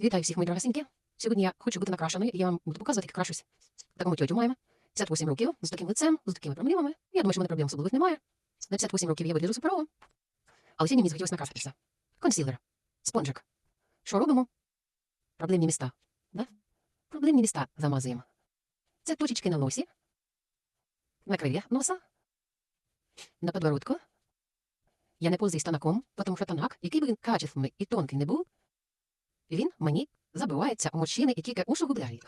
Вітаю всіх, мої дорогасенькі. Сьогодні я хочу бути накрашеною, і я вам буду показувати, як крашусь. Таку тьотю маємо. 58 років, з таким лицем, з такими проблемами. Я думаю, що в мене проблем особливих немає. На 58 років я вигляджу суперово. Але сьогодні мені захотілося накраситися. Консілер, спонжик. Що робимо? Проблемні міста. Да? Проблемні міста замазуємо. Це точечки на носі, на криві носа, на подбородку. Я не пользуюсь тонаком, тому що тонак, який би качественний і тонкий не був, він мені забивається у морщини і тільки усугубляє.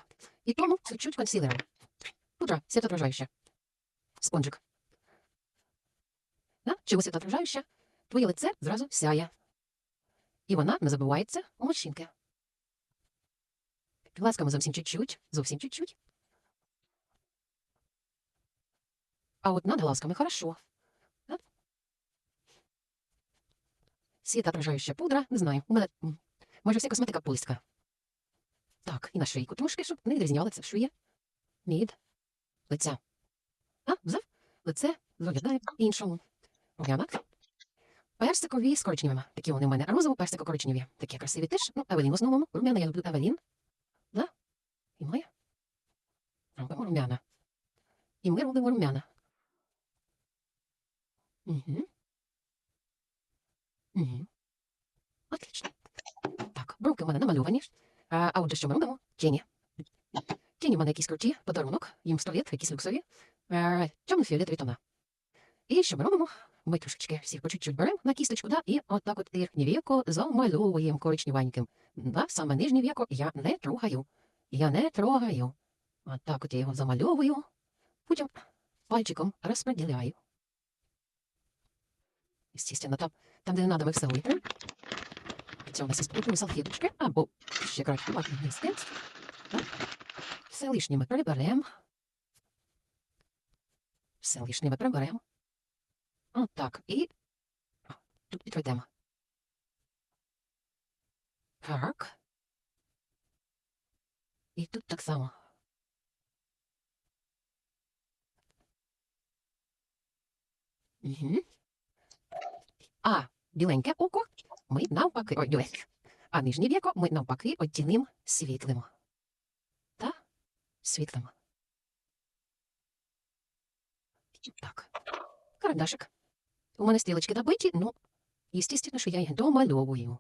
І тому чуть-чуть консилером. Пудра світоотражающа. Спонжик. Да? Чого світоотражающа? Твоє лице зразу сяє. І вона не забивається у морщинки. Ласкаємо зовсім чуть-чуть, зовсім чуть-чуть. А от над глазками хорошо. Світоотражающа пудра, не знаю, у мене майже вся косметика польська. Так, і на шийку трошки, щоб не відрізнялося шиє від лиця. А, взяв лице виглядає іншому. Оглянок. Персикові з коричневими. Такі вони в мене. Розово-персико-коричневі. Такі красиві теж. Ну, Евелін в основному. Румяна, я люблю Евелін. Да? І ми робимо румяна. І ми робимо румяна. Угу. В мене намальовані. А, а отже, що ми робимо? Тіні. Тіні в мене якісь круті, подарунок, їм 100 літ, якісь люксові, темно-фіолетові тона. І що ми робимо? Ми трошечки всіх по чуть-чуть беремо на кісточку, да, і отак от верхнє віко замальовуємо коричневеньким. Да, саме нижнє віко я не трогаю. Я не трогаю. Отак от я його замальовую, потім пальчиком розподіляю. Естественно, там, там де не треба, ми все витримо. Це у нас є спортивні салфеточки, або ще краще ватний листи. Все лишнє ми приберемо. Все лишнє ми приберемо. Отак. І тут підведемо. Так. І тут так само. А біленьке око ми навпаки, біленьке. А нижнє віко ми навпаки оттінимо світлим. Та світлим. Так. Карандашик. У мене стрілочки набиті, ну, естественно, що я їх домальовую.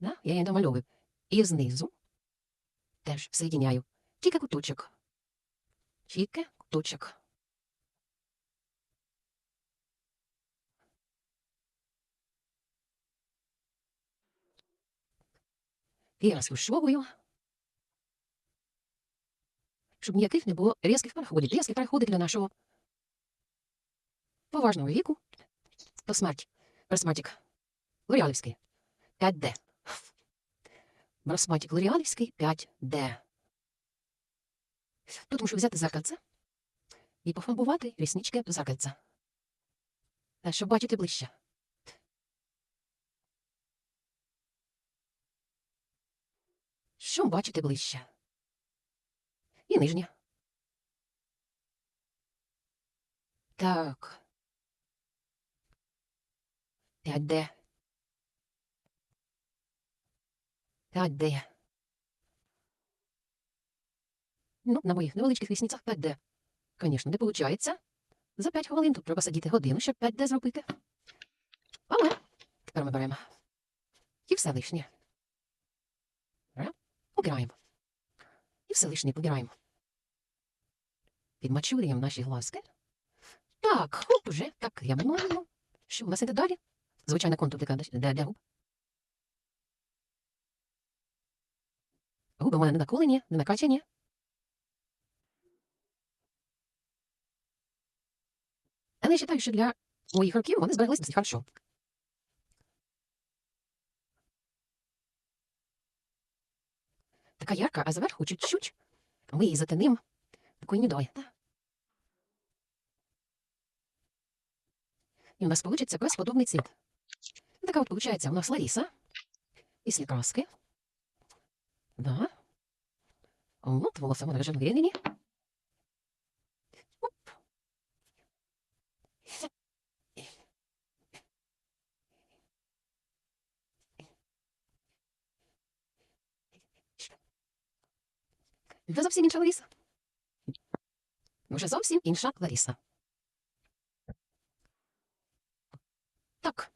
Да? Я їх домальовую. І знизу теж соєдиняю. Тільки куточок. Тільки куточок. І розфушовую, щоб ніяких не було різких переходів. Різкі переходи для нашого поважного віку. Посмерть. Брасматик. Лоріалівський. 5D. Брасматик Лоріалівський 5D. Тут мушу взяти зеркальце і пофарбувати ріснички зеркальця. Е, Щоб бачити ближче. Щоб бачити ближче. І нижнє. Так. 5D. 5D. Ну, на моїх невеличких рісницях 5D. Звісно, не виходить. За 5 хвилин тут треба сидіти годину, щоб 5D зробити. Але тепер ми беремо. І все лишнє. Беремо, Убираємо. І все лишнє побираємо. Підмачурюємо наші глазки. Так, оп, уже так ямно. Що у нас іде далі? Звичайна контур для, для губ. Губи у мене не наколені, не накачані. Але я вважаю, що для моїх років вони збереглися досить хорошо. Така ярка, а зверху чуть-чуть ми її затиним такою нідою. І у нас вийде безподобний цвіт. Така от виходить у нас Лариса. Після краски. Да. От, волосы. в мене вже вирівняні. Оп. Вже зовсім інша Ларіса. Вже зовсім інша Ларіса. Так.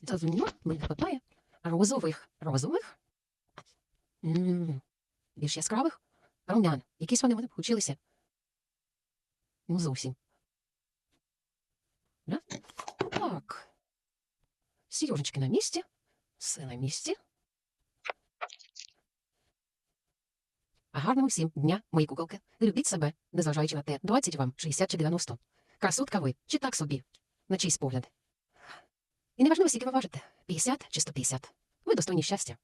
Зрозуміло, мені хватає розових, розових, більш яскравих румян. Якісь вони мене получилися. Ну, зовсім. Так. Сережечки на місці. Все на місці. Гарного всім дня, мої куколки. Любіть себе, незважаючи на те, 20 вам, 60 чи 90. Красотка ви, чи так собі, на чийсь погляд. І неважливо, скільки ви важите, 50 чи 150. Ви достойні щастя.